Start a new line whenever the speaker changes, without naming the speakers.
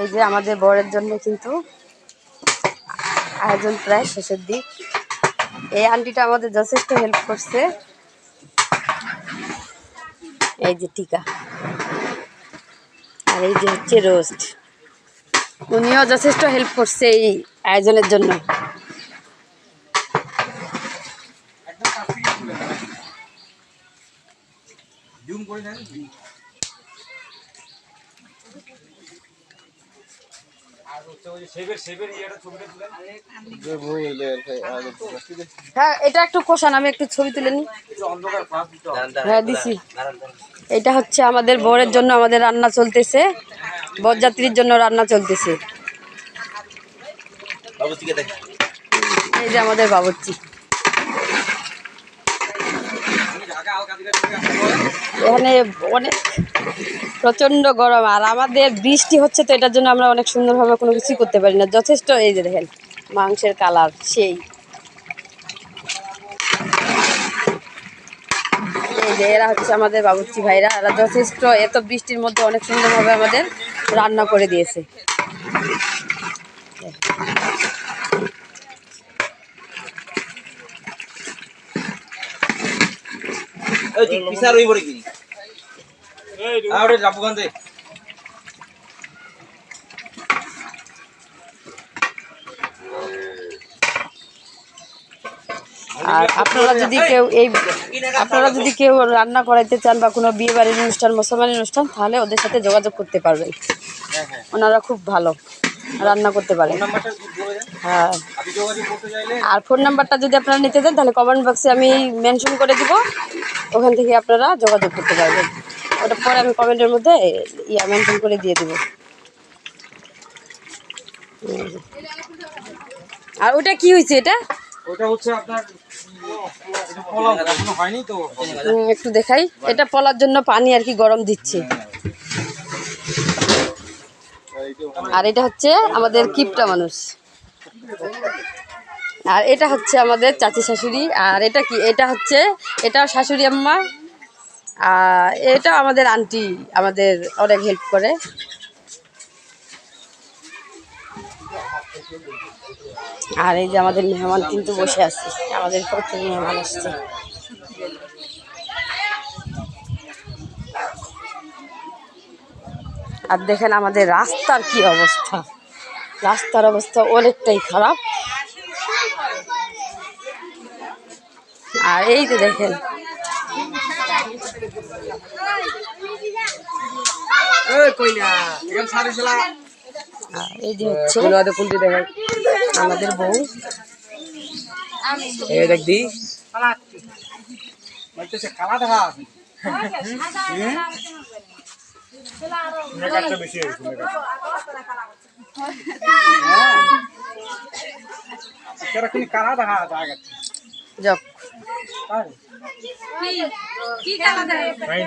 এই যে আমাদের বরের জন্য কিন্তু আয়োজন প্রায় শেষের দিক। এই আন্টিটা আমাদের যথেষ্ট হেল্প করছে। এই যে টিকা। আর এই যে হচ্ছে রোস্ট। উনিও যথেষ্ট হেল্প করছে এই আয়োজনের জন্য। হ্যাঁ এটা একটু কোষান আমি একটু ছবি তুলে নিই। হ্যাঁ দিছি। এটা হচ্ছে আমাদের বরের জন্য আমাদের রান্না চলতেছে। বরযাত্রীর জন্য রান্না চলতেছে। এই যে আমাদের বাবুর্চি। এখানে অনেক প্রচণ্ড গরম, আর আমাদের বৃষ্টি হচ্ছে তো এটার জন্য আমরা অনেক সুন্দরভাবে কোনো কিছুই করতে পারি না। যথেষ্ট এই যে দেখেন, মাংসের কালার সেই। যে এরা হচ্ছে আমাদের বাবুর্চি ভাইরা, এরা যথেষ্ট, এত বৃষ্টির মধ্যে অনেক সুন্দরভাবে আমাদের রান্না করে দিয়েছে।
পিসা রই পড়ে আরে
আপনারা যদি কেউ এই আপনারা যদি কেউ রান্না করাইতে চান বা কোনো বিয়ে বাড়ির অনুষ্ঠান মুসলমান অনুষ্ঠান তাহলে ওদের সাথে যোগাযোগ করতে পারবেন। ওনারা খুব ভালো রান্না করতে পারেন হ্যাঁ। আর ফোন নাম্বারটা যদি আপনারা নিতে চান তাহলে কমেন্ট বক্সে আমি মেনশন করে দিব। ওখান থেকে আপনারা যোগাযোগ করতে পারবেন। ওটা পরে আমি কমেন্টের মধ্যে ইয়া মেনশন করে দিয়ে দেবো। আর ওটা কি হয়েছে এটা?
ওটা হচ্ছে আপনার
একটু দেখাই। এটা পলার জন্য পানি আর কি গরম দিচ্ছে। আর এটা হচ্ছে আমাদের কিপটা মানুষ। আর এটা হচ্ছে আমাদের চাচি শাশুড়ি। আর এটা কি এটা হচ্ছে এটা শাশুড়ি আম্মা। এটা আমাদের আন্টি আমাদের অনেক হেল্প করে। আর এই যে আমাদের মেহমান কিন্তু বসে আছে, আমাদের প্রচুর মেহমান আসছে। আর দেখেন আমাদের রাস্তার কি অবস্থা, রাস্তার অবস্থা অনেকটাই খারাপ। আর এই যে দেখেন এই যে হচ্ছে। আমাদের বউ।
এই দেখ দি। কালা দেখা কালা দেখা জায়গা
যাক
তাই